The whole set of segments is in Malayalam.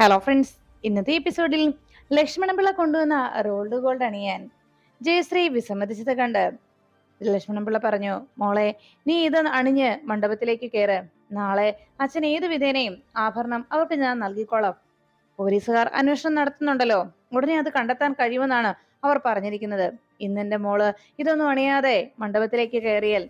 ഹലോ ഫ്രണ്ട്സ് ഇന്നത്തെ എപ്പിസോഡിൽ ലക്ഷ്മണപിള്ള കൊണ്ടുവന്ന റോൾഡ് ഗോൾഡ് അണിയാൻ ജയശ്രീ വിസമ്മതിച്ചത് കണ്ട് ലക്ഷ്മണപിള്ള പറഞ്ഞു മോളെ നീ ഇത് അണിഞ്ഞ് മണ്ഡപത്തിലേക്ക് കയറ് നാളെ അച്ഛൻ ഏത് വിധേനയും ആഭരണം അവർക്ക് ഞാൻ നൽകിക്കോളാം. പോലീസുകാർ അന്വേഷണം നടത്തുന്നുണ്ടല്ലോ. ഉടനെ അത് കണ്ടെത്താൻ കഴിയുമെന്നാണ് അവർ പറഞ്ഞിരിക്കുന്നത്. ഇന്നെന്റെ മോൾ ഇതൊന്നും അണിയാതെ മണ്ഡപത്തിലേക്ക് കയറിയാൽ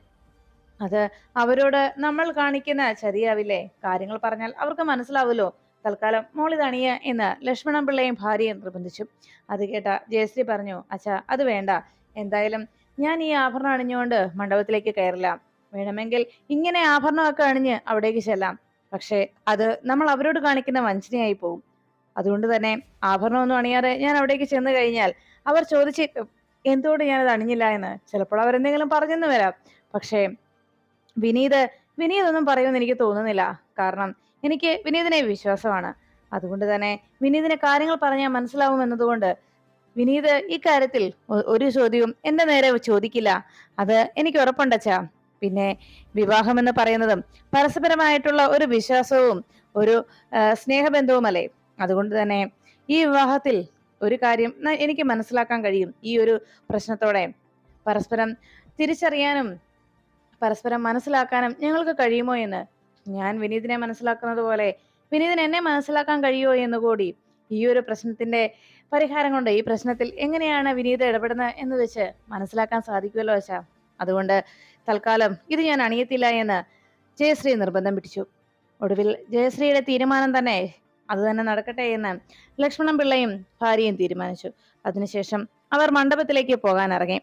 അത് അവരോട് നമ്മൾ കാണിക്കുന്ന ചതിയാവില്ലേ? കാര്യങ്ങൾ പറഞ്ഞാൽ അവർക്ക് മനസ്സിലാവുമല്ലോ. തൽക്കാലം മോളിതണിയ എന്ന് ലക്ഷ്മണൻ പിള്ളയും ഭാര്യയും നിർബന്ധിച്ചു. അത് കേട്ട ജയശ്രീ പറഞ്ഞു അച്ഛാ അത് വേണ്ട. എന്തായാലും ഞാൻ ഈ ആഭരണം അണിഞ്ഞുകൊണ്ട് മണ്ഡപത്തിലേക്ക് കയറില്ല വേണമെങ്കിൽ ഇങ്ങനെ ആഭരണമൊക്കെ അണിഞ്ഞ് അവിടേക്ക് ചെല്ലാം. പക്ഷേ അത് നമ്മൾ അവരോട് കാണിക്കുന്ന വഞ്ചനയായി പോകും അതുകൊണ്ട് തന്നെ ആഭരണമൊന്നും അണിയാതെ ഞാൻ അവിടേക്ക് ചെന്ന് കഴിഞ്ഞാൽ അവർ ചോദിച്ച് എന്തുകൊണ്ട് ഞാനത് അണിഞ്ഞില്ല എന്ന്? ചിലപ്പോൾ അവരെന്തെങ്കിലും പറഞ്ഞെന്ന് വരാം. പക്ഷേ വിനീത് വിനീതൊന്നും പറയുമെന്ന് എനിക്ക് തോന്നുന്നില്ല. കാരണം എനിക്ക് വിനീതിനെ വിശ്വാസമാണ്. അതുകൊണ്ട് തന്നെ വിനീതിനെ കാര്യങ്ങൾ പറഞ്ഞാൽ മനസ്സിലാവും എന്നതുകൊണ്ട് വിനീത് ഇക്കാര്യത്തിൽ കാര്യത്തിൽ ഒരു ചോദ്യവും എന്റെ നേരെ ചോദിക്കില്ല. അത് എനിക്ക് ഉറപ്പുണ്ടച്ചാ പിന്നെ വിവാഹം എന്ന് പറയുന്നതും പരസ്പരമായിട്ടുള്ള ഒരു വിശ്വാസവും ഒരു സ്നേഹബന്ധവും അല്ലേ അതുകൊണ്ട് തന്നെ ഈ വിവാഹത്തിൽ ഒരു കാര്യം എനിക്ക് മനസ്സിലാക്കാൻ കഴിയും ഈ ഒരു പ്രശ്നത്തോടെ. പരസ്പരം തിരിച്ചറിയാനും പരസ്പരം മനസ്സിലാക്കാനും ഞങ്ങൾക്ക് കഴിയുമോ എന്ന് ഞാൻ വിനീതിനെ മനസ്സിലാക്കുന്നത് പോലെ വിനീതിന് എന്നെ മനസ്സിലാക്കാൻ കഴിയുമോ എന്ന് കൂടി ഈ ഒരു പ്രശ്നത്തിന്റെ പരിഹാരം കൊണ്ട് ഈ പ്രശ്നത്തിൽ എങ്ങനെയാണ് വിനീത ഇടപെടുന്നത് എന്ന് വെച്ച് മനസ്സിലാക്കാൻ സാധിക്കുമല്ലോ വശ അതുകൊണ്ട് തൽക്കാലം ഇത് ഞാൻ അണിയത്തില്ല എന്ന് ജയശ്രീ നിർബന്ധം പിടിച്ചു. ഒടുവിൽ ജയശ്രീയുടെ തീരുമാനം തന്നെ അത് തന്നെ നടക്കട്ടെ എന്ന് ലക്ഷ്മണൻ പിള്ളയും ഭാര്യയും തീരുമാനിച്ചു. അതിനുശേഷം അവർ മണ്ഡപത്തിലേക്ക് പോകാൻ ഇറങ്ങി.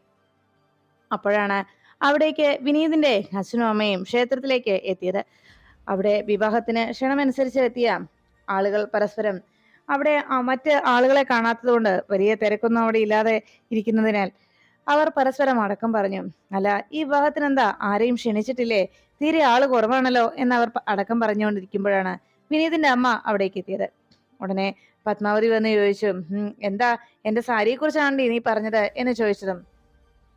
അപ്പോഴാണ് അവിടേക്ക് വിനീതിന്റെ അച്ഛനും അമ്മയും ക്ഷേത്രത്തിലേക്ക് എത്തിയത്. അവിടെ വിവാഹത്തിന് ക്ഷണമനുസരിച്ച് എത്തിയ ആളുകൾ പരസ്പരം അവിടെ മറ്റ് ആളുകളെ കാണാത്തതുകൊണ്ട് വലിയ തിരക്കൊന്നും അവിടെ ഇല്ലാതെ ഇരിക്കുന്നതിനാൽ അവർ പരസ്പരം അടക്കം പറഞ്ഞു അല്ല ഈ വിവാഹത്തിന് എന്താ ആരെയും ക്ഷണിച്ചിട്ടില്ലേ? തീരെ ആൾ കുറവാണല്ലോ? എന്ന് അവർ അടക്കം പറഞ്ഞുകൊണ്ടിരിക്കുമ്പോഴാണ് വിനീതിന്റെ അമ്മ അവിടേക്ക് എത്തിയത്. ഉടനെ പത്മാവതി വന്ന് ചോദിച്ചു എന്താ? എന്റെ സാരിയെ കുറിച്ചാണ് നീ പറഞ്ഞത്? എന്ന് ചോദിച്ചതും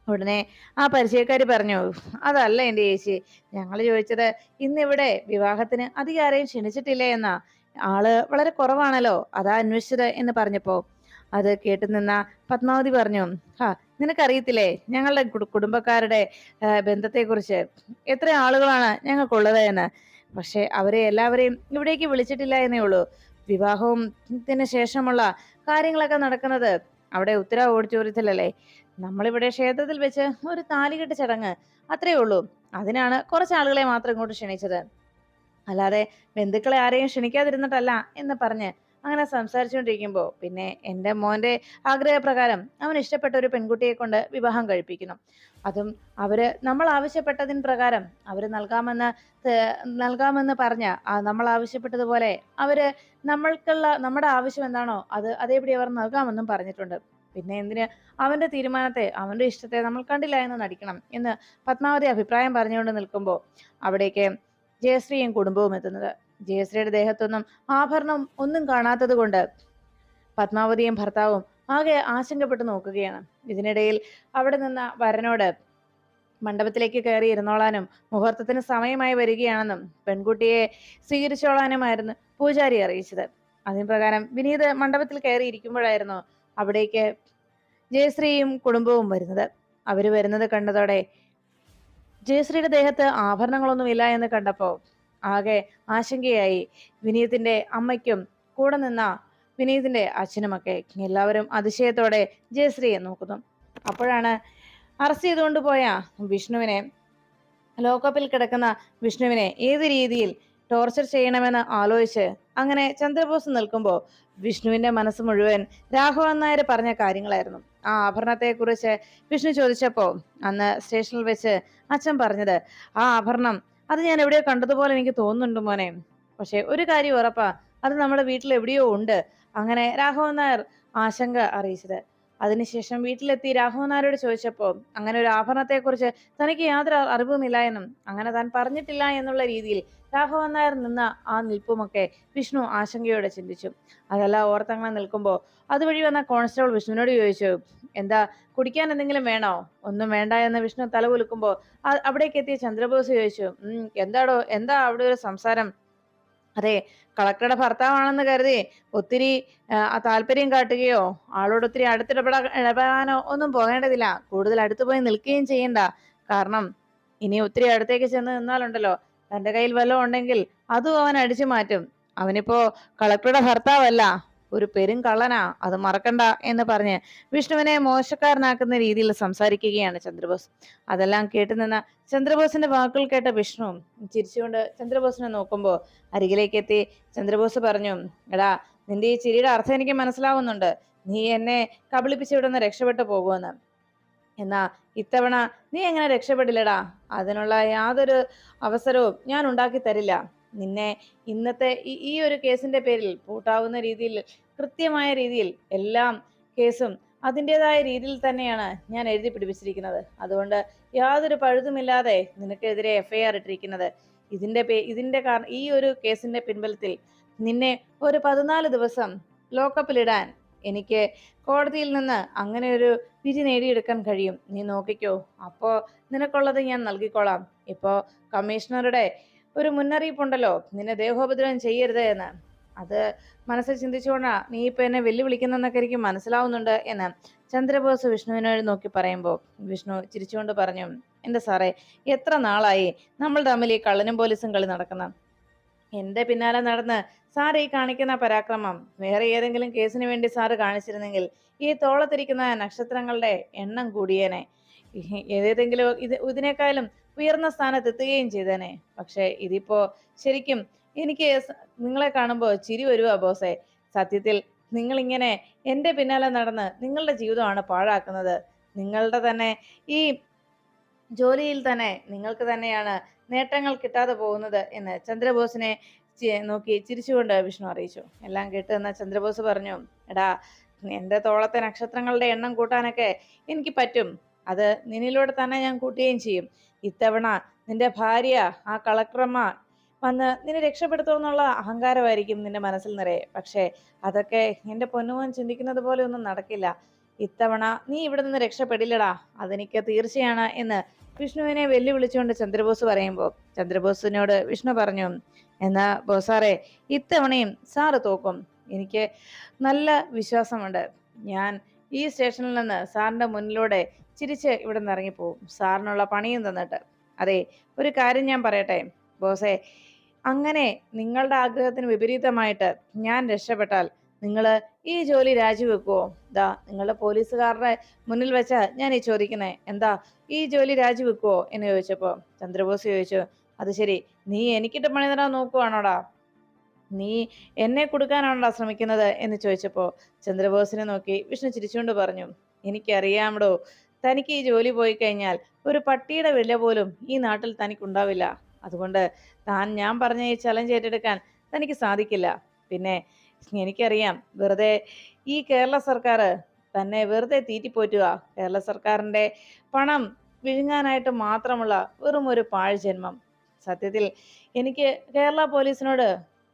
ഉടനെ ആ പരിചയക്കാരി പറഞ്ഞു അതല്ല എന്റെ ചേച്ചി. ഞങ്ങൾ ചോദിച്ചത് ഇന്നിവിടെ വിവാഹത്തിന് അധികം ആരെയും ക്ഷണിച്ചിട്ടില്ലേ എന്നാ. ആൾ വളരെ കുറവാണല്ലോ അതാ അന്വേഷിച്ചത് എന്ന് പറഞ്ഞപ്പോ അത് കേട്ടു നിന്ന പത്മാവതി പറഞ്ഞു ഹാ നിനക്കറിയത്തില്ലേ ഞങ്ങളുടെ കുടു- കുടുംബക്കാരുടെ ബന്ധത്തെ കുറിച്ച് എത്ര ആളുകളാണ് ഞങ്ങൾക്കുള്ളത് എന്ന്. പക്ഷെ അവരെ എല്ലാവരെയും ഇവിടേക്ക് വിളിച്ചിട്ടില്ല എന്നേ ഉള്ളൂ. വിവാഹവും ശേഷമുള്ള കാര്യങ്ങളൊക്കെ നടക്കുന്നത് അവിടെ ഉത്തര ഓഡിറ്റോറിയത്തിലല്ലേ നമ്മളിവിടെ ക്ഷേത്രത്തിൽ വെച്ച് ഒരു താലികെട്ട് ചടങ്ങ്. അത്രേ ഉള്ളൂ. അതിനാണ് കുറച്ച് ആളുകളെ മാത്രം ഇങ്ങോട്ട് ക്ഷണിച്ചത്. അല്ലാതെ ബന്ധുക്കളെ ആരെയും ക്ഷണിക്കാതിരുന്നിട്ടല്ല എന്ന് പറഞ്ഞ് അങ്ങനെ സംസാരിച്ചുകൊണ്ടിരിക്കുമ്പോൾ പിന്നെ എന്റെ മോന്റെ ആഗ്രഹപ്രകാരം അവൻ ഇഷ്ടപ്പെട്ട ഒരു പെൺകുട്ടിയെ കൊണ്ട് വിവാഹം കഴിപ്പിക്കുന്നു. അതും അവർ നമ്മൾ ആവശ്യപ്പെട്ടതിന് പ്രകാരം അവർ നൽകാമെന്ന് നൽകാമെന്ന് പറഞ്ഞ നമ്മൾ ആവശ്യപ്പെട്ടതുപോലെ അവർ നമ്മൾക്കുള്ള നമ്മുടെ ആവശ്യം എന്താണോ അത് അതേപടി അവർ നൽകാമെന്നും പറഞ്ഞിട്ടുണ്ട്. പിന്നെ എന്തിന്? അവന്റെ തീരുമാനത്തെ അവന്റെ ഇഷ്ടത്തെ നമ്മൾ കണ്ടില്ല എന്ന് നടിക്കണം എന്ന് പത്മാവതി അഭിപ്രായം പറഞ്ഞുകൊണ്ട് നിൽക്കുമ്പോൾ അവിടേക്ക് ജയശ്രീയും കുടുംബവും എത്തുന്നത്. ജയശ്രീയുടെ ദേഹത്തൊന്നും ആഭരണം ഒന്നും കാണാത്തത് കൊണ്ട് പത്മാവതിയും ഭർത്താവും ആകെ ആശങ്കപ്പെട്ട് നോക്കുകയാണ്. ഇതിനിടയിൽ അവിടെ നിന്ന വരനോട് മണ്ഡപത്തിലേക്ക് കയറി ഇരുന്നോളാനും മുഹൂർത്തത്തിന് സമയമായി വരികയാണെന്നും പെൺകുട്ടിയെ സ്വീകരിച്ചോളാനുമായിരുന്നു പൂജാരി അറിയിച്ചത്. അതിന് പ്രകാരം വിനീത് മണ്ഡപത്തിൽ കയറി ഇരിക്കുമ്പോഴായിരുന്നു അവിടേക്ക് ജയശ്രീയും കുടുംബവും വരുന്നത്. അവർ വരുന്നത് കണ്ടതോടെ ജയശ്രീയുടെ ദേഹത്ത് ആഭരണങ്ങളൊന്നുമില്ല എന്ന് കണ്ടപ്പോൾ ആകെ ആശങ്കയായി. വിനീതിന്റെ അമ്മയ്ക്കും കൂടെ നിന്ന വിനീതിന്റെ അച്ഛനുമൊക്കെ എല്ലാവരും അതിശയത്തോടെ ജയശ്രീയെ നോക്കുന്നു. അപ്പോഴാണ് അറസ്റ്റ് ചെയ്തുകൊണ്ട് പോയ വിഷ്ണുവിനെ ലോക്കപ്പിൽ കിടക്കുന്ന വിഷ്ണുവിനെ ഏത് രീതിയിൽ ടോർച്ചർ ചെയ്യണമെന്ന് ആലോചിച്ച് അങ്ങനെ ചന്ദ്രബോസ് നിൽക്കുമ്പോൾ വിഷ്ണുവിന്റെ മനസ്സ് മുഴുവൻ രാഘവൻ നായർ പറഞ്ഞ കാര്യങ്ങളായിരുന്നു. ആ ആഭരണത്തെക്കുറിച്ച് വിഷ്ണു ചോദിച്ചപ്പോൾ അന്ന് സ്റ്റേഷനിൽ വെച്ച് അച്ഛൻ പറഞ്ഞത് ആ ആഭരണം അത് ഞാൻ എവിടെയോ കണ്ടതുപോലെ എനിക്ക് തോന്നുന്നുണ്ട് മോനെ. പക്ഷെ ഒരു കാര്യം ഉറപ്പാ. അത് നമ്മുടെ വീട്ടിൽ എവിടെയോ ഉണ്ട്. അങ്ങനെ രാഘവൻ നായർ ആശങ്ക അറിയിച്ചത്. അതിനുശേഷം വീട്ടിലെത്തി രാഘവൻ ചോദിച്ചപ്പോൾ ചോദിച്ചപ്പോ അങ്ങനെ ഒരു ആഭരണത്തെക്കുറിച്ച് തനിക്ക് യാതൊരു അറിവുമില്ല എന്നും അങ്ങനെ താൻ പറഞ്ഞിട്ടില്ല എന്നുള്ള രീതിയിൽ രാഘവൻ നായർ നിന്ന ആ നിൽപ്പുമൊക്കെ വിഷ്ണു ആശങ്കയോടെ ചിന്തിച്ചു. അതെല്ലാം ഓർത്തങ്ങനെ നിൽക്കുമ്പോൾ അതുവഴി വന്ന കോൺസ്റ്റബിൾ വിഷ്ണുവിനോട് ചോദിച്ചു എന്താ കുടിക്കാൻ എന്തെങ്കിലും വേണോ? ഒന്നും വേണ്ട എന്ന് വിഷ്ണു തലകുലുക്കുമ്പോൾ അവിടേക്ക് എത്തിയ ചന്ദ്രബോസ് ചോദിച്ചു എന്താടോ എന്താ അവിടെ ഒരു സംസാരം? അതെ കളക്ടറുടെ ഭർത്താവാണെന്ന് കരുതി ഒത്തിരി താല്പര്യം കാട്ടുകയോ ആളോട് ഒത്തിരി അടുത്തിടപെടാ ഇടപെടാനോ ഒന്നും പോകേണ്ടതില്ല. കൂടുതൽ അടുത്ത് പോയി നിൽക്കുകയും ചെയ്യണ്ട. കാരണം ഇനി ഒത്തിരി അടുത്തേക്ക് ചെന്ന് നിന്നാലുണ്ടല്ലോ. തന്റെ കയ്യിൽ വല്ലതും ഉണ്ടെങ്കിൽ അതും അവൻ അടിച്ചു മാറ്റും. അവനിപ്പോ കളക്ടറുടെ ഭർത്താവല്ല. ഒരു പെരും കള്ളനാ അത് മറക്കണ്ട എന്ന് പറഞ്ഞ് വിഷ്ണുവിനെ മോശക്കാരനാക്കുന്ന രീതിയിൽ സംസാരിക്കുകയാണ് ചന്ദ്രബോസ്. അതെല്ലാം കേട്ടു നിന്ന ചന്ദ്രബോസിന്റെ വാക്കുകൾ കേട്ട വിഷ്ണു ചിരിച്ചുകൊണ്ട് ചന്ദ്രബോസിനെ നോക്കുമ്പോൾ അരികിലേക്ക് എത്തി. ചന്ദ്രബോസ് പറഞ്ഞു എടാ നിന്റെ ഈ ചിരിയുടെ അർത്ഥം എനിക്ക് മനസ്സിലാവുന്നുണ്ട്. നീ എന്നെ കബളിപ്പിച്ച് ഇവിടുന്ന് രക്ഷപ്പെട്ടു പോകുമെന്ന്. എന്നാ ഇത്തവണ നീ എങ്ങനെ രക്ഷപ്പെടില്ലടാ? അതിനുള്ള യാതൊരു അവസരവും ഞാൻ ഉണ്ടാക്കി തരില്ല. നിന്നെ ഇന്നത്തെ ഈ ഈ ഒരു കേസിന്റെ പേരിൽ പൂട്ടാവുന്ന രീതിയിൽ കൃത്യമായ രീതിയിൽ എല്ലാം കേസും അതിന്റെതായ രീതിയിൽ തന്നെയാണ് ഞാൻ എഴുതി പിടിപ്പിച്ചിരിക്കുന്നത്. അതുകൊണ്ട് യാതൊരു പഴുതുമില്ലാതെ നിനക്കെതിരെ എഫ്ഐആർ ഇട്ടിരിക്കുന്നത്. ഇതിന്റെ പേ ഇതിന്റെ കാരണം ഈ ഒരു കേസിന്റെ പിൻബലത്തിൽ നിന്നെ ഒരു പതിനാല് ദിവസം ലോക്കപ്പിലിടാൻ എനിക്ക് കോടതിയിൽ നിന്ന് അങ്ങനെ ഒരു വിധി നേടിയെടുക്കാൻ കഴിയും. നീ നോക്കിക്കോ. അപ്പോൾ നിനക്കുള്ളത് ഞാൻ നൽകിക്കോളാം. ഇപ്പോൾ കമ്മീഷണറുടെ ഒരു മുന്നറിയിപ്പുണ്ടല്ലോ. നിന്നെ ദേഹോപദ്രവം ചെയ്യരുത് എന്ന്. അത് മനസ്സിൽ ചിന്തിച്ചുകൊണ്ടാ നീ ഇപ്പൊ എന്നെ വെല്ലുവിളിക്കുന്നെന്നൊക്കെ എനിക്ക് മനസ്സിലാവുന്നുണ്ട് എന്ന് ചന്ദ്രബോസ് വിഷ്ണുവിനോട് നോക്കി പറയുമ്പോൾ വിഷ്ണു ചിരിച്ചുകൊണ്ട് പറഞ്ഞു എന്റെ സാറേ എത്ര നാളായി നമ്മൾ തമ്മിൽ ഈ കള്ളനും പോലീസും കളി നടക്കുന്ന? എന്റെ പിന്നാലെ നടന്ന് സാർ ഈ കാണിക്കുന്ന പരാക്രമം വേറെ ഏതെങ്കിലും കേസിന് വേണ്ടി സാറ് കാണിച്ചിരുന്നെങ്കിൽ ഈ തോളത്തിരിക്കുന്ന നക്ഷത്രങ്ങളുടെ എണ്ണം കൂടിയേനെ. ഏതെങ്കിലും ഇത് ഇതിനേക്കാളും ഉയർന്ന സ്ഥാനത്ത് എത്തുകയും ചെയ്തേനെ. പക്ഷെ ഇതിപ്പോ ശരിക്കും എനിക്ക് നിങ്ങളെ കാണുമ്പോൾ ചിരി വരുവാ ബോസേ. സത്യത്തിൽ നിങ്ങൾ ഇങ്ങനെ എന്റെ പിന്നാലെ നടന്ന് നിങ്ങളുടെ ജീവിതമാണ് പാഴാക്കുന്നത്. നിങ്ങളുടെ തന്നെ ഈ ജോലിയിൽ തന്നെ നിങ്ങൾക്ക് തന്നെയാണ് നേട്ടങ്ങൾ കിട്ടാതെ പോകുന്നത് എന്ന് ചന്ദ്രബോസിനെ നോക്കി ചിരിച്ചുകൊണ്ട് വിഷ്ണു അറിയിച്ചു. എല്ലാം കേട്ട് എന്ന ചന്ദ്രബോസ് പറഞ്ഞു എടാ എന്റെ തോളത്തെ നക്ഷത്രങ്ങളുടെ എണ്ണം കൂട്ടാനൊക്കെ എനിക്ക് പറ്റും. അത് നിന്നിലൂടെ തന്നെ ഞാൻ കൂട്ടുകയും ചെയ്യും. ഇത്തവണ നിന്റെ ഭാര്യ ആ കളക്ടറമ്മ വന്ന് നിന്നെ രക്ഷപ്പെടുത്തുമെന്നുള്ള അഹങ്കാരമായിരിക്കും നിന്റെ മനസ്സിൽ നിറയെ. പക്ഷേ അതൊക്കെ എന്റെ പൊന്നുമോൻ ചിന്തിക്കുന്നത് പോലെ ഒന്നും നടക്കില്ല. ഇത്തവണ നീ ഇവിടെ നിന്ന് രക്ഷപ്പെടില്ലടാ. അതെനിക്ക് തീർച്ചയാണ് എന്ന് വിഷ്ണുവിനെ വെല്ലുവിളിച്ചുകൊണ്ട് ചന്ദ്രബോസ് പറയുമ്പോൾ ചന്ദ്രബോസിനോട് വിഷ്ണു പറഞ്ഞു എന്നാ ബോസാറെ ഇത്തവണയും സാറ് തോക്കും. എനിക്ക് നല്ല വിശ്വാസമുണ്ട്. ഞാൻ ഈ സ്റ്റേഷനിൽ നിന്ന് സാറിന്റെ മുന്നിലൂടെ ചിരിച്ച് ഇവിടെ നിന്ന് ഇറങ്ങിപ്പോവും. സാറിനുള്ള പണിയും തന്നിട്ട്. അതെ ഒരു കാര്യം ഞാൻ പറയട്ടെ? ബോസേ അങ്ങനെ നിങ്ങളുടെ ആഗ്രഹത്തിന് വിപരീതമായിട്ട് ഞാൻ രക്ഷപ്പെട്ടാൽ നിങ്ങൾ ഈ ജോലി രാജിവെക്കുമോ ദാ നിങ്ങളുടെ പോലീസുകാരുടെ മുന്നിൽ വെച്ച ഞാൻ ഈ ചോദിക്കുന്നത് എന്താ ഈ ജോലി രാജിവെക്കുമോ എന്ന് ചോദിച്ചപ്പോൾ ചന്ദ്രബോസ് ചോദിച്ചു അത് ശരി നീ എനിക്കിട്ട് പണി തരാൻ നോക്കുവാണോടാ? നീ എന്നെ കൊടുക്കാനാണോടാ ശ്രമിക്കുന്നത്? എന്ന് ചോദിച്ചപ്പോൾ ചന്ദ്രബോസിനെ നോക്കി വിഷ്ണു ചിരിച്ചുകൊണ്ട് പറഞ്ഞു എനിക്കറിയാമടോ തനിക്ക് ഈ ജോലി പോയി കഴിഞ്ഞാൽ ഒരു പട്ടിയുടെ വില പോലും ഈ നാട്ടിൽ തനിക്കുണ്ടാവില്ല. അതുകൊണ്ട് താൻ ഞാൻ പറഞ്ഞ ഈ ചലഞ്ച് ഏറ്റെടുക്കാൻ തനിക്ക് സാധിക്കില്ല. പിന്നെ എനിക്കറിയാം വെറുതെ ഈ കേരള സർക്കാർ തന്നെ വെറുതെ തീറ്റിപ്പോറ്റുക. കേരള സർക്കാരിന്റെ പണം വിഴുങ്ങാനായിട്ട് മാത്രമുള്ള വെറും ഒരു പാഴ് ജന്മം സത്യത്തിൽ എനിക്ക് കേരള പോലീസിനോട്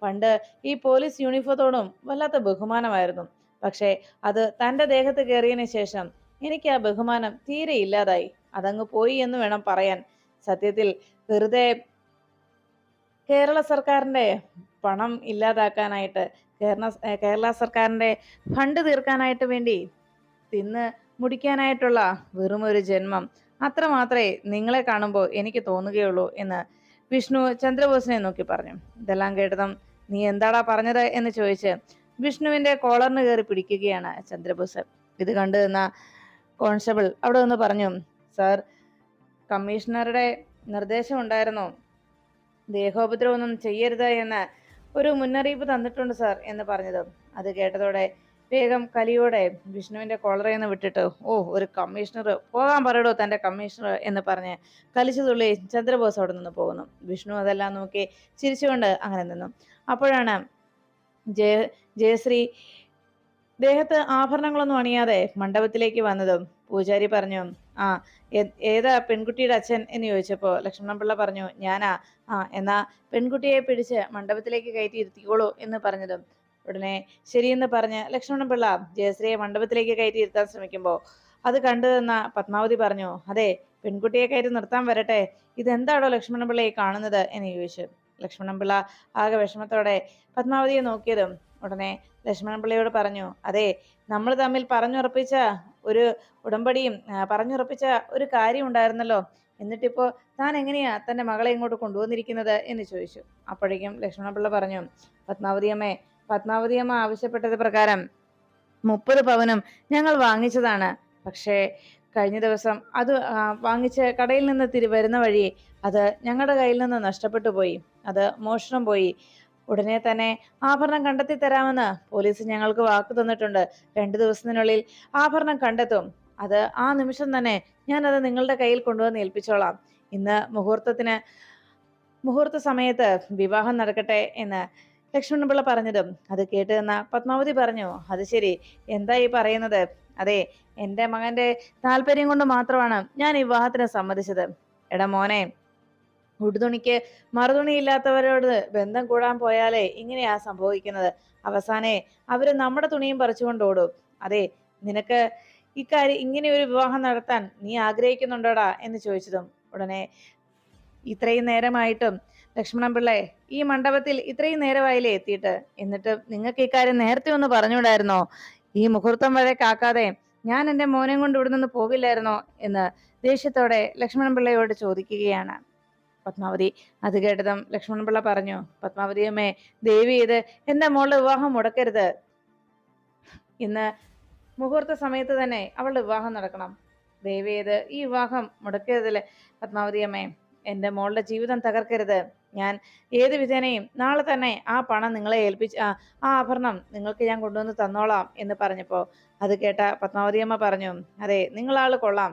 പണ്ട് ഈ പോലീസ് യൂണിഫോത്തോടും വല്ലാത്ത ബഹുമാനമായിരുന്നു. പക്ഷേ അത് തന്റെ ദേഹത്ത് കയറിയതിന് ശേഷം എനിക്ക് ആ ബഹുമാനം തീരെ ഇല്ലാതായി. അതങ്ങ് പോയി എന്ന് വേണം പറയാൻ. സത്യത്തിൽ വെറുതെ കേരള സർക്കാരിന്റെ പണം ഇല്ലാതാക്കാനായിട്ട് കേരള കേരള സർക്കാരിന്റെ ഫണ്ട് തീർക്കാനായിട്ട് വേണ്ടി തിന്ന് മുടിക്കാനായിട്ടുള്ള വെറും ഒരു ജന്മം. അത്ര മാത്രമേ നിങ്ങളെ കാണുമ്പോൾ എനിക്ക് തോന്നുകയുള്ളൂ എന്ന് വിഷ്ണു ചന്ദ്രബോസിനെ നോക്കി പറഞ്ഞു. ഇതെല്ലാം കേട്ടതും നീ എന്താടാ പറഞ്ഞത് എന്ന് ചോദിച്ച് വിഷ്ണുവിന്റെ കോളറിന് കയറി പിടിക്കുകയാണ് ചന്ദ്രബോസ്. ഇത് കണ്ടു നിന്ന കോൺസ്റ്റബിൾ. അവിടെ നിന്ന് പറഞ്ഞു സാർ കമ്മീഷണറുടെ നിർദ്ദേശം ഉണ്ടായിരുന്നു ദേഹോപദ്രവമൊന്നും ചെയ്യരുത് എന്ന് ഒരു മുന്നറിയിപ്പ് തന്നിട്ടുണ്ട് സാർ എന്ന് പറഞ്ഞത്. അത് കേട്ടതോടെ വേഗം കലിയോടെ വിഷ്ണുവിന്റെ കോളറിൽ നിന്ന് വിട്ടിട്ട് ഓ ഒരു കമ്മീഷണർ പോകാൻ പറയടോ തന്റെ കമ്മീഷണർ എന്ന് പറഞ്ഞ് കലിച്ചു തുള്ളി ചന്ദ്രബോസ് അവിടെ നിന്ന് പോകുന്നു. വിഷ്ണു അതെല്ലാം നോക്കി ചിരിച്ചുകൊണ്ട് അങ്ങനെ നിന്നു. അപ്പോഴാണ് ജയ ജയശ്രീ ദേഹത്ത് ആഭരണങ്ങളൊന്നും അണിയാതെ മണ്ഡപത്തിലേക്ക് വന്നതും പൂജാരി പറഞ്ഞു ആ ഏതാ പെൺകുട്ടിയുടെ അച്ഛൻ? എന്ന് ചോദിച്ചപ്പോൾ ലക്ഷ്മണപിള്ള പറഞ്ഞു ഞാനാ ആ എന്നാ പെൺകുട്ടിയെ പിടിച്ച് മണ്ഡപത്തിലേക്ക് കയറ്റി ഇരുത്തിക്കോളൂ എന്ന് പറഞ്ഞതും. ഉടനെ ശരിയെന്ന് പറഞ്ഞ് ലക്ഷ്മണപിള്ള ജയശ്രീയെ മണ്ഡപത്തിലേക്ക് കയറ്റി ഇരുത്താൻ ശ്രമിക്കുമ്പോൾ അത് കണ്ടു നിന്ന പത്മാവതി പറഞ്ഞു അതെ പെൺകുട്ടിയെ കയറ്റി നിർത്താൻ വരട്ടെ ഇതെന്താണോ ലക്ഷ്മണപിള്ളയെ കാണുന്നത്? എന്ന് ചോദിച്ചു. ലക്ഷ്മണൻപിള്ള ആകെ വിഷമത്തോടെ പത്മാവതിയെ നോക്കിയതും ഉടനെ ലക്ഷ്മണൻപിള്ളയോട് പറഞ്ഞു അതെ നമ്മൾ തമ്മിൽ പറഞ്ഞുറപ്പിച്ച ഒരു ഉടമ്പടിയും പറഞ്ഞുറപ്പിച്ച ഒരു കാര്യം ഉണ്ടായിരുന്നല്ലോ. എന്നിട്ടിപ്പോ താൻ എങ്ങനെയാ തന്റെ മകളെ ഇങ്ങോട്ട് കൊണ്ടുവന്നിരിക്കുന്നത്? എന്ന് ചോദിച്ചു. അപ്പോഴേക്കും ലക്ഷ്മണപിള്ള പറഞ്ഞു പത്മാവതിയമ്മേ പത്മാവതിയമ്മ ആവശ്യപ്പെട്ടത് പ്രകാരം മുപ്പത് പവനും ഞങ്ങൾ വാങ്ങിച്ചതാണ്. പക്ഷേ കഴിഞ്ഞ ദിവസം അത് വാങ്ങിച്ച് കടയിൽ നിന്ന് തിരി വരുന്ന വഴി അത് ഞങ്ങളുടെ കയ്യിൽ നിന്ന് നഷ്ടപ്പെട്ടു പോയി. അത് മോഷണം പോയി. ഉടനെ തന്നെ ആഭരണം കണ്ടെത്തി തരാമെന്ന് പോലീസ് ഞങ്ങൾക്ക് വാക്ക് തന്നിട്ടുണ്ട്. രണ്ടു ദിവസത്തിനുള്ളിൽ ആഭരണം കണ്ടെത്തും. അത് ആ നിമിഷം തന്നെ ഞാൻ അത് നിങ്ങളുടെ കയ്യിൽ കൊണ്ടുവന്ന് ഏൽപ്പിച്ചോളാം. ഇന്ന് മുഹൂർത്തത്തിന് മുഹൂർത്ത സമയത്ത് വിവാഹം നടക്കട്ടെ എന്ന് ലക്ഷ്മണപിള്ള പറഞ്ഞതും അത് കേട്ട് നിന്ന പത്മാവതി പറഞ്ഞു അത് ശരി. എന്താ ഈ പറയുന്നത്? അതെ എന്റെ മകന്റെ താല്പര്യം കൊണ്ട് മാത്രമാണ് ഞാൻ വിവാഹത്തിന് സമ്മതിച്ചത്. എടാ മോനെ ഉടുതുണിക്ക് മറുതുണി ഇല്ലാത്തവരോട് ബന്ധം കൂടാൻ പോയാലേ ഇങ്ങനെയാ സംഭവിക്കുന്നത്. അവസാനെ അവർ നമ്മുടെ തുണിയും പറിച്ചുകൊണ്ടോടും അതെ നിനക്ക് ഇക്കാര്യം ഇങ്ങനെ ഒരു വിവാഹം നടത്താൻ നീ ആഗ്രഹിക്കുന്നുണ്ടോടാ എന്ന് ചോദിച്ചതും ഉടനെ ഇത്രയും നേരമായിട്ടും ലക്ഷ്മണൻ പിള്ളേ ഈ മണ്ഡപത്തിൽ ഇത്രയും നേരമായില്ലേ എത്തിയിട്ട്? എന്നിട്ട് നിങ്ങൾക്ക് ഇക്കാര്യം നേരത്തെ ഒന്ന് പറഞ്ഞുകൂടായിരുന്നോ? ഈ മുഹൂർത്തം വരെ കാക്കാതെ ഞാൻ എന്റെ മോനെ കൊണ്ട് ഇവിടെ നിന്ന് പോകില്ലായിരുന്നോ എന്ന് ദേഷ്യത്തോടെ ലക്ഷ്മണൻ പിള്ളയോട് ചോദിക്കുകയാണ്. പത്മാവതി അത് കേട്ടതും ലക്ഷ്മണൻ പിള്ള പറഞ്ഞു പത്മാവതി അമ്മേ ദേവി ഇത് എന്റെ മോളുടെ വിവാഹം മുടക്കരുത്. ഇന്ന് മുഹൂർത്ത സമയത്ത് തന്നെ അവളുടെ വിവാഹം നടക്കണം. ദേവി ഇത് ഈ വിവാഹം മുടക്കരുതല്ലേ? പത്മാവതി അമ്മേ എന്റെ മോളുടെ ജീവിതം തകർക്കരുത്. ഞാൻ ഏത് വിധേനയും നാളെ തന്നെ ആ പണം നിങ്ങളെ ഏൽപ്പിച്ച് ആ ആഭരണം നിങ്ങൾക്ക് ഞാൻ കൊണ്ടുവന്ന് തന്നോളാം എന്ന് പറഞ്ഞപ്പോൾ അത് കേട്ട പത്മാവതിയമ്മ പറഞ്ഞു അതെ നിങ്ങളാൾ കൊള്ളാം.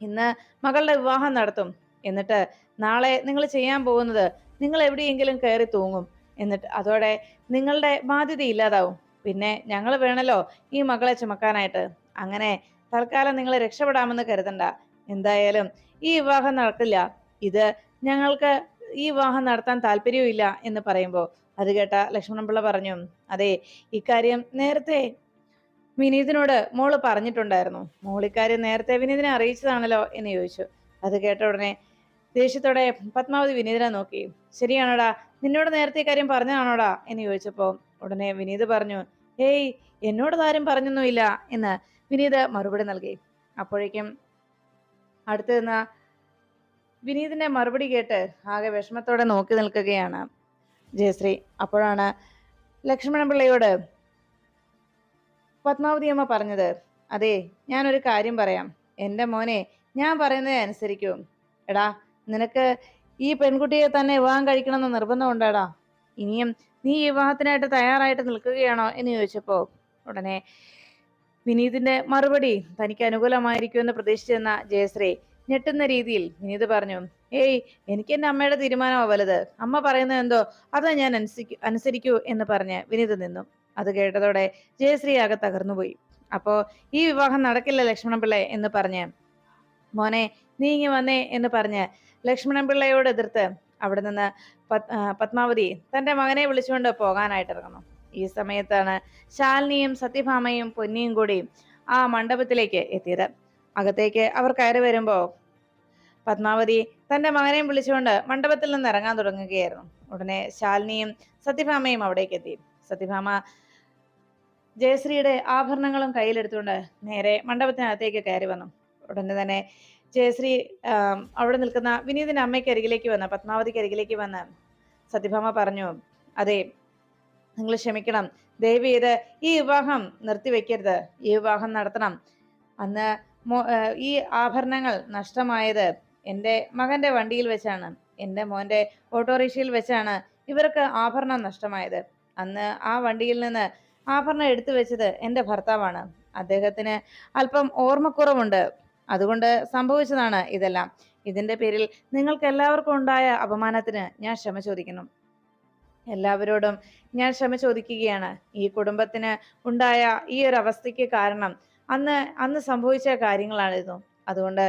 ഇന്ന് മകളുടെ വിവാഹം നടത്തും. എന്നിട്ട് നാളെ നിങ്ങൾ ചെയ്യാൻ പോകുന്നത് നിങ്ങൾ എവിടെയെങ്കിലും കയറി തൂങ്ങും. എന്നിട്ട് അതോടെ നിങ്ങളുടെ ബാധ്യത ഇല്ലാതാവും. പിന്നെ ഞങ്ങൾ വേണല്ലോ ഈ മകളെ ചുമക്കാനായിട്ട്. അങ്ങനെ തൽക്കാലം നിങ്ങൾ രക്ഷപ്പെടാമെന്ന് കരുതണ്ട. എന്തായാലും ഈ വിവാഹം നടക്കില്ല. ഇത് ഞങ്ങൾക്ക് ഈ വിവാഹം നടത്താൻ താല്പര്യവും എന്ന് പറയുമ്പോൾ അത് കേട്ട ലക്ഷ്മണൻപിള്ള പറഞ്ഞു അതെ ഇക്കാര്യം നേരത്തെ വിനീതിനോട് മോൾ പറഞ്ഞിട്ടുണ്ടായിരുന്നു. മോൾ ഇക്കാര്യം നേരത്തെ വിനീതിനെ അറിയിച്ചതാണല്ലോ എന്ന് ചോദിച്ചു. അത് കേട്ട ഉടനെ ദേഷ്യത്തോടെ പത്മാവതി വിനീതിനെ നോക്കി. ശരിയാണോടാ? നിന്നോട് നേരത്തെ ഇക്കാര്യം പറഞ്ഞതാണോടാ? എന്ന് ചോദിച്ചപ്പോൾ ഉടനെ വിനീത് പറഞ്ഞു ഏയ് എന്നോട് ആരും പറഞ്ഞൊന്നുമില്ല എന്ന് വിനീത് മറുപടി നൽകി. അപ്പോഴേക്കും അടുത്തു നിന്ന വിനീതിന്റെ മറുപടി കേട്ട് ആകെ വിഷമത്തോടെ നോക്കി നിൽക്കുകയാണ് ജയശ്രീ. അപ്പോഴാണ് ലക്ഷ്മണപിള്ളയോട് പത്മാവതി അമ്മ പറഞ്ഞത് അതെ ഞാനൊരു കാര്യം പറയാം. എന്റെ മോനെ ഞാൻ പറയുന്നത് അനുസരിക്കൂ. എടാ നിനക്ക് ഈ പെൺകുട്ടിയെ തന്നെ വിവാഹം കഴിക്കണമെന്ന് നിർബന്ധമുണ്ടാടാ ഇനിയും നീ വിവാഹത്തിനായിട്ട് തയ്യാറായിട്ട് നിൽക്കുകയാണോ? എന്ന് ചോദിച്ചപ്പോൾ ഉടനെ വിനീതിന്റെ മറുപടി തനിക്ക് അനുകൂലമായിരിക്കുമെന്ന് പ്രതീക്ഷിച്ചെന്ന ജയശ്രീ ഞെട്ടുന്ന രീതിയിൽ വിനീത് പറഞ്ഞു ഏയ് എനിക്ക് എന്റെ അമ്മയുടെ തീരുമാനമാ വലുത്. അമ്മ പറയുന്നത് എന്തോ? അത് ഞാൻ അനുസരിക്കൂ അനുസരിക്കൂ എന്ന് പറഞ്ഞ് വിനീത് നിന്നു. അത് കേട്ടതോടെ ജയശ്രീ ആകെ തകർന്നുപോയി. അപ്പോ ഈ വിവാഹം നടക്കില്ല ലക്ഷ്മണൻ പിള്ളെ എന്ന് പറഞ്ഞ് മോനെ നീ ഇങ്ങി വന്നേ എന്ന് പറഞ്ഞ് ലക്ഷ്മണൻ പിള്ളയോട് എതിർത്ത് അവിടെ നിന്ന് പത്- പത്മാവതി തന്റെ മകനെ വിളിച്ചുകൊണ്ട് പോകാനായിട്ട് ഇറങ്ങുന്നു. ഈ സമയത്താണ് ശാലിനിയും സത്യഭാമയും പൊന്നിയും കൂടി ആ മണ്ഡപത്തിലേക്ക് എത്തിയത്. അകത്തേക്ക് അവർ കയറി വരുമ്പോ പത്മാവതി തന്റെ മകനെയും വിളിച്ചുകൊണ്ട് മണ്ഡപത്തിൽ നിന്ന് ഇറങ്ങാൻ തുടങ്ങുകയായിരുന്നു. ഉടനെ ശാലിനിയും സത്യഭാമയും അവിടേക്ക് എത്തി. സത്യഭാമ ജയശ്രീയുടെ ആഭരണങ്ങളും കയ്യിലെടുത്തുകൊണ്ട് നേരെ മണ്ഡപത്തിനകത്തേക്ക് കയറി വന്നു. ഉടനെ തന്നെ ജയശ്രീ അവിടെ നിൽക്കുന്ന വിനീതിന്റെ അമ്മയ്ക്ക് അരികിലേക്ക് വന്ന് പത്മാവതിക്ക് അരികിലേക്ക് വന്ന് സത്യഭാമ പറഞ്ഞു അതെ നിങ്ങൾ ക്ഷമിക്കണം. ദേവി ഇത് ഈ വിവാഹം നിർത്തിവെക്കരുത്. ഈ വിവാഹം നടത്തണം. അന്ന് ഈ ആഭരണങ്ങൾ നഷ്ടമായത് എന്റെ മകന്റെ വണ്ടിയിൽ വെച്ചാണ് എന്റെ മോന്റെ ഓട്ടോറിക്ഷയിൽ വെച്ചാണ് ഇവർക്ക് ആഭരണം നഷ്ടമായത്. അന്ന് ആ വണ്ടിയിൽ നിന്ന് ആഭരണം എടുത്തു വെച്ചത് എന്റെ ഭർത്താവാണ്. അദ്ദേഹത്തിന് അല്പം ഓർമ്മക്കുറവുണ്ട്. അതുകൊണ്ട് സംഭവിച്ചതാണ് ഇതെല്ലാം. ഇതിന്റെ പേരിൽ നിങ്ങൾക്ക് എല്ലാവർക്കും ഉണ്ടായ അപമാനത്തിന് ഞാൻ ക്ഷമ ചോദിക്കുന്നു. എല്ലാവരോടും ഞാൻ ക്ഷമ ചോദിക്കുകയാണ്. ഈ കുടുംബത്തിന് ഉണ്ടായ ഈ ഒരു അവസ്ഥയ്ക്ക് കാരണം അന്ന് അന്ന് സംഭവിച്ച കാര്യങ്ങളാണിത്. അതുകൊണ്ട്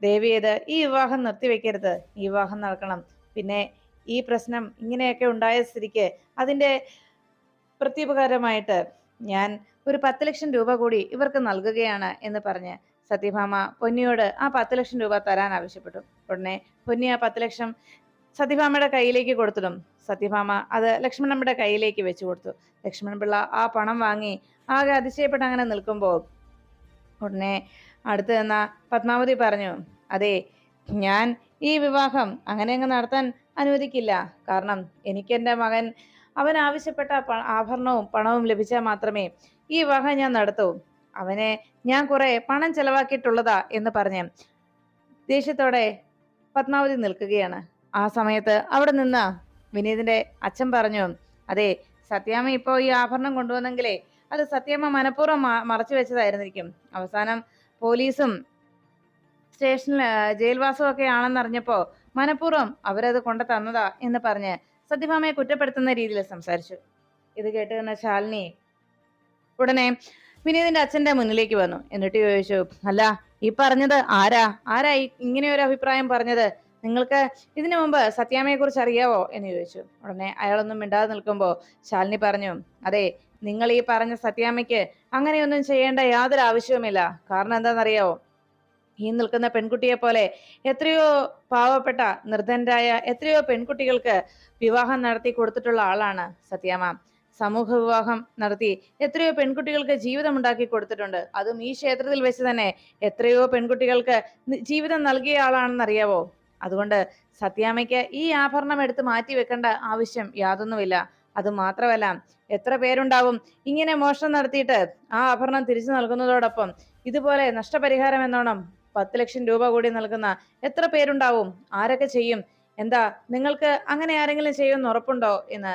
ദേവി ഇത് ഈ വിവാഹം നിർത്തിവെക്കരുത്. ഈ വിവാഹം നടക്കണം. പിന്നെ ഈ പ്രശ്നം ഇങ്ങനെയൊക്കെ ഉണ്ടായ സ്ഥിതിക്ക് അതിന്റെ പ്രത്യുപകാരമായിട്ട് ഞാൻ ഒരു പത്ത് ലക്ഷം രൂപ കൂടി ഇവർക്ക് നൽകുകയാണ് എന്ന് പറഞ്ഞ് സത്യഭാമ പൊന്നിയോട് ആ പത്ത് ലക്ഷം രൂപ തരാൻ ആവശ്യപ്പെട്ടു. ഉടനെ പൊന്നി ആ പത്ത് ലക്ഷം സത്യഭാമയുടെ കയ്യിലേക്ക് കൊടുത്തിടും. സത്യഭാമ അത് ലക്ഷ്മണമ്മയുടെ കയ്യിലേക്ക് വെച്ചു കൊടുത്തു. ലക്ഷ്മണൻ പിള്ള ആ പണം വാങ്ങി ആകെ അതിശയപ്പെട്ട് അങ്ങനെ നിൽക്കുമ്പോൾ ഉടനെ അടുത്ത് നിന്ന പത്മാവതി പറഞ്ഞു അതെ ഞാൻ ഈ വിവാഹം അങ്ങനെ അങ്ങ് നടത്താൻ അനുവദിക്കില്ല. കാരണം എനിക്ക് എന്റെ മകൻ അവൻ ആവശ്യപ്പെട്ട ആഭരണവും പണവും ലഭിച്ചാൽ മാത്രമേ ഈ വിവാഹം ഞാൻ നടത്തൂ. അവനെ ഞാൻ കുറെ പണം ചെലവാക്കിയിട്ടുള്ളതാ എന്ന് പറഞ്ഞ് ദേഷ്യത്തോടെ പത്മാവതി നിൽക്കുകയാണ്. ആ സമയത്ത് അവിടെ നിന്ന് വിനീതിന്റെ അച്ഛൻ പറഞ്ഞു അതെ സത്യാമ്മ ഇപ്പോൾ ഈ ആഭരണം കൊണ്ടുവന്നെങ്കിലേ അത് സത്യാമ്മ മനഃപൂർവം മറച്ചു വെച്ചതായിരുന്നിരിക്കും. അവസാനം പോലീസും സ്റ്റേഷനിൽ ജയിൽവാസവും ഒക്കെ ആണെന്നറിഞ്ഞപ്പോ മനഃപൂർവം അവരത് കൊണ്ടു തന്നതാ എന്ന് പറഞ്ഞ് സത്യഭാമയെ കുറ്റപ്പെടുത്തുന്ന രീതിയിൽ സംസാരിച്ചു. ഇത് കേട്ട് തന്നെ ശാലിനി ഉടനെ വിനീതിന്റെ അച്ഛന്റെ മുന്നിലേക്ക് വന്നു. എന്നിട്ട് ചോദിച്ചു അല്ല ഈ പറഞ്ഞത് ആരാ? ആരാ ഇങ്ങനെ ഒരു അഭിപ്രായം പറഞ്ഞത്? നിങ്ങൾക്ക് ഇതിനു മുമ്പ് സത്യാമ്മയെ കുറിച്ച് അറിയാവോ? എന്ന് ചോദിച്ചു. ഉടനെ അയാളൊന്നും മിണ്ടാതെ നിൽക്കുമ്പോൾ ശാലിനി പറഞ്ഞു അതെ നിങ്ങൾ ഈ പറഞ്ഞ സത്യാമ്മയ്ക്ക് അങ്ങനെയൊന്നും ചെയ്യേണ്ട യാതൊരു ആവശ്യവുമില്ല. കാരണം എന്താണെന്നറിയാവോ? ഈ നിൽക്കുന്ന പെൺകുട്ടിയെ പോലെ എത്രയോ പാവപ്പെട്ട നിർധനരായ എത്രയോ പെൺകുട്ടികൾക്ക് വിവാഹം നടത്തി കൊടുത്തിട്ടുള്ള ആളാണ് സത്യാമ സമൂഹ വിവാഹം നടത്തി എത്രയോ പെൺകുട്ടികൾക്ക് ജീവിതം ഉണ്ടാക്കി കൊടുത്തിട്ടുണ്ട്. അതും ഈ ക്ഷേത്രത്തിൽ വെച്ച് തന്നെ എത്രയോ പെൺകുട്ടികൾക്ക് ജീവിതം നൽകിയ ആളാണെന്നറിയാവോ? അതുകൊണ്ട് സത്യാമയ്ക്ക് ഈ ആഭരണം എടുത്ത് മാറ്റി വെക്കേണ്ട ആവശ്യം യാതൊന്നുമില്ല. അത് മാത്രമല്ല എത്ര പേരുണ്ടാവും? ഇങ്ങനെ മോഷണം നടത്തിയിട്ട് ആ ആഭരണം തിരിച്ചു നൽകുന്നതോടൊപ്പം ഇതുപോലെ നഷ്ടപരിഹാരം എന്നോണം പത്ത് ലക്ഷം രൂപ കൂടി നൽകുന്ന എത്ര പേരുണ്ടാവും? ആരൊക്കെ ചെയ്യും? എന്താ നിങ്ങൾക്ക് അങ്ങനെ ആരെങ്കിലും ചെയ്യുമെന്ന് ഉറപ്പുണ്ടോ എന്ന്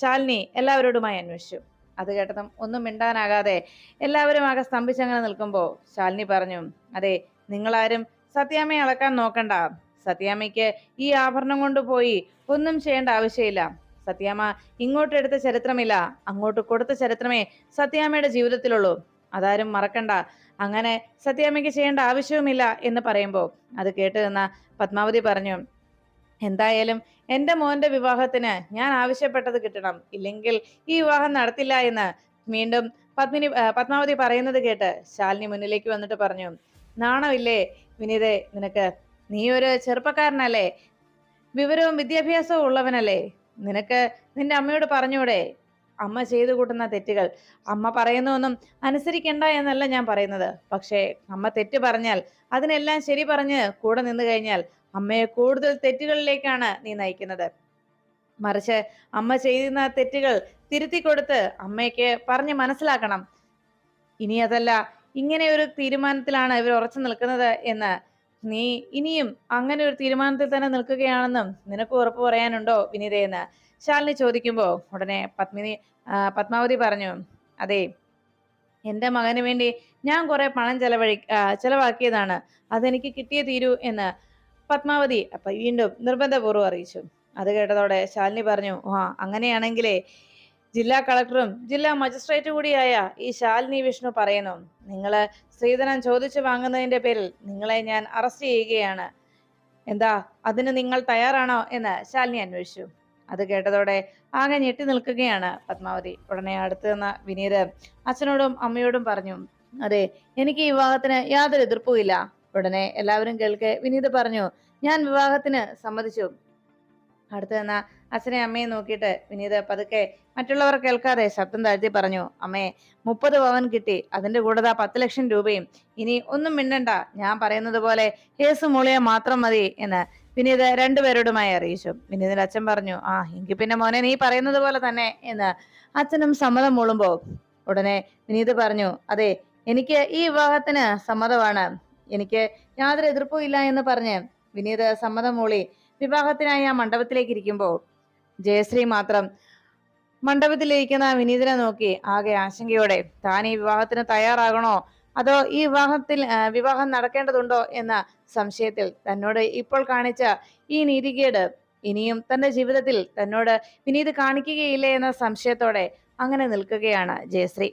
ശാലിനി എല്ലാവരോടുമായി അന്വേഷിച്ചു. അത് കേട്ടതും ഒന്നും മിണ്ടാനാകാതെ എല്ലാവരും ആകെ സ്തംഭിച്ചങ്ങനെ നിൽക്കുമ്പോൾ ശാലിനി പറഞ്ഞു അതെ നിങ്ങളാരും സത്യാമ്മയെ അളക്കാൻ നോക്കണ്ട. സത്യാമ്മയ്ക്ക് ഈ ആഭരണം കൊണ്ട് പോയി ഒന്നും ചെയ്യേണ്ട ആവശ്യമില്ല. സത്യാമ്മ ഇങ്ങോട്ട് എടുത്ത ചരിത്രമില്ല. അങ്ങോട്ട് കൊടുത്ത ചരിത്രമേ സത്യാമ്മയുടെ ജീവിതത്തിലുള്ളൂ. അതാരും മറക്കണ്ട. അങ്ങനെ സത്യാമ്മയ്ക്ക് ചെയ്യേണ്ട ആവശ്യവുമില്ല എന്ന് പറയുമ്പോൾ അത് കേട്ട് നിന്ന പത്മാവതി പറഞ്ഞു എന്തായാലും എന്റെ മോന്റെ വിവാഹത്തിന് ഞാൻ ആവശ്യപ്പെട്ടത് കിട്ടണം. ഇല്ലെങ്കിൽ ഈ വിവാഹം നടത്തില്ല എന്ന് വീണ്ടും പത്മിനി പത്മാവതി പറയുന്നത് കേട്ട് ശാലിനി മുന്നിലേക്ക് വന്നിട്ട് പറഞ്ഞു നാണമില്ലേ? വിനീതേ നിനക്ക് നീ ഒരു ചെറുപ്പക്കാരനല്ലേ? വിവരവും വിദ്യാഭ്യാസവും ഉള്ളവനല്ലേ? നിനക്ക് നിന്റെ അമ്മയോട് പറഞ്ഞൂടെ? അമ്മ ചെയ്തു കൂട്ടുന്ന തെറ്റുകൾ. അമ്മ പറയുന്നൊന്നും അനുസരിക്കണ്ട എന്നല്ല ഞാൻ പറയുന്നത്. പക്ഷേ അമ്മ തെറ്റ് പറഞ്ഞാൽ അതിനെല്ലാം ശരി പറഞ്ഞ് കൂടെ നിന്ന് കഴിഞ്ഞാൽ അമ്മയെ കൂടുതൽ തെറ്റുകളിലേക്കാണ് നീ നയിക്കുന്നത്. മറിച്ച് അമ്മ ചെയ്യുന്ന തെറ്റുകൾ തിരുത്തി കൊടുത്ത് അമ്മയ്ക്ക് പറഞ്ഞ് മനസ്സിലാക്കണം. ഇനി അതല്ല ഇങ്ങനെ ഒരു തീരുമാനത്തിലാണ് ഇവർ ഉറച്ചു നിൽക്കുന്നത് എന്ന്. നീ ഇനിയും അങ്ങനെ ഒരു തീരുമാനത്തിൽ തന്നെ നിൽക്കുകയാണെന്നും നിനക്ക് ഉറപ്പ് പറയാനുണ്ടോ വിനീതയെന്ന് ശാലിനി ചോദിക്കുമ്പോൾ ഉടനെ പത്മിനി പത്മാവതി പറഞ്ഞു അതെ എന്റെ മകന് വേണ്ടി ഞാൻ കുറെ പണം ചെലവഴി ചെലവാക്കിയതാണ്. അതെനിക്ക് കിട്ടിയേ തീരൂ എന്ന്. പത്മാവതി അപ്പൊ വീണ്ടും നിർബന്ധപൂർവം അറിയിച്ചു. അത് കേട്ടതോടെ ശാലിനി പറഞ്ഞു ആ അങ്ങനെയാണെങ്കിലേ ജില്ലാ കളക്ടറും ജില്ലാ മജിസ്ട്രേറ്റ് കൂടിയായ ഈ ശാലിനി വിഷ്ണു പറയുന്നു. നിങ്ങൾ സ്ത്രീധനം ചോദിച്ചു വാങ്ങുന്നതിന്റെ പേരിൽ നിങ്ങളെ ഞാൻ അറസ്റ്റ് ചെയ്യുകയാണ്. എന്താ അതിന് നിങ്ങൾ തയ്യാറാണോ എന്ന് ശാലിനി അന്വേഷിച്ചു. അത് കേട്ടതോടെ ആകെ ഞെട്ടി നിൽക്കുകയാണ് പത്മാവതി. ഉടനെ അടുത്ത് നിന്ന വിനീത് അച്ഛനോടും അമ്മയോടും പറഞ്ഞു അതെ എനിക്ക് ഈ വിവാഹത്തിന് യാതൊരു എതിർപ്പുമില്ല ഉടനെ എല്ലാവരും കേൾക്കെ വിനീത് പറഞ്ഞു ഞാൻ വിവാഹത്തിന് സമ്മതിച്ചു. അടുത്ത് നിന്ന അച്ഛനെ അമ്മയെ നോക്കിയിട്ട് വിനീത് പതുക്കെ മറ്റുള്ളവർ കേൾക്കാതെ ശബ്ദം താഴ്ത്തി പറഞ്ഞു അമ്മേ മുപ്പത് പവൻ കിട്ടി. അതിന്റെ കൂടെ പത്ത് ലക്ഷം രൂപയും. ഇനി ഒന്നും മിണ്ടണ്ട. ഞാൻ പറയുന്നത് പോലെ കേസ് മൂളിയ മാത്രം മതി എന്ന് വിനീത് രണ്ടുപേരോടുമായി അറിയിച്ചു. വിനീതിന്റെ അച്ഛൻ പറഞ്ഞു ആ എങ്കിൽ പിന്നെ മോനെ നീ പറയുന്നത് പോലെ തന്നെ എന്ന് അച്ഛനും സമ്മതം മൂളുമ്പോ ഉടനെ വിനീത് പറഞ്ഞു അതെ എനിക്ക് ഈ വിവാഹത്തിന് സമ്മതമാണ്. എനിക്ക് യാതൊരു എതിർപ്പും ഇല്ല എന്ന് പറഞ്ഞ് വിനീത് സമ്മതം മൂളി വിവാഹത്തിനായി ആ മണ്ഡപത്തിലേക്ക് ഇരിക്കുമ്പോൾ ജയശ്രീ മാത്രം മണ്ഡപത്തിലിരിക്കുന്ന വിനീതിനെ നോക്കി ആകെ ആശങ്കയോടെ താൻ ഈ വിവാഹത്തിന് തയ്യാറാകണോ? അതോ ഈ വിവാഹത്തിൽ വിവാഹം നടക്കേണ്ടതുണ്ടോ? എന്ന സംശയത്തിൽ തന്നോട് ഇപ്പോൾ കാണിച്ച ഈ നീതികേട് ഇനിയും തന്റെ ജീവിതത്തിൽ തന്നോട് വിനീത് കാണിക്കുകയില്ലേ എന്ന സംശയത്തോടെ അങ്ങനെ നിൽക്കുകയാണ് ജയശ്രീ.